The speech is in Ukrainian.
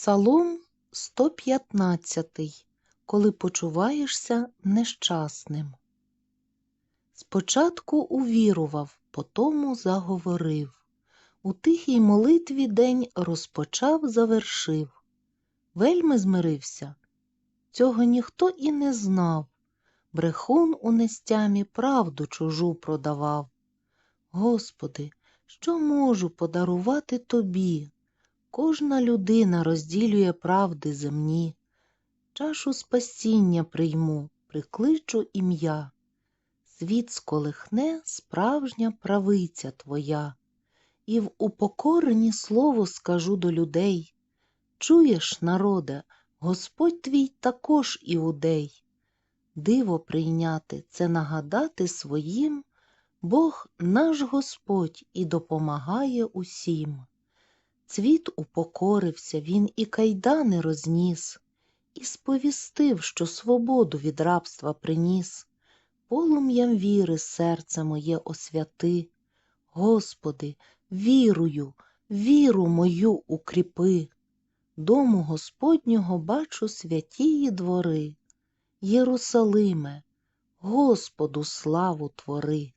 Псалом 115, коли почуваєшся нещасним. Спочатку увірував, потому заговорив. У тихій молитві день розпочав, завершив. Вельми змирився. Цього ніхто і не знав. Брехун у нестямі правду чужу продавав. Господи, що можу подарувати тобі? Кожна людина розділює правди земні. Чашу спасіння прийму, прикличу ім'я. Світ сколихне справжня правиця твоя, і в упокоренні слово скажу до людей. Чуєш, народе, Господь твій також іудей. Диво прийняти це нагадати своїм, Бог наш Господь і допомагає усім. Цвіт упокорився, він і кайдани розніс, і сповістив, що свободу від рабства приніс. Полум'ям віри серце моє освяти. Господи, вірую, віру мою укріпи. Дому Господнього бачу святії двори. Єрусалиме, Господу славу твори.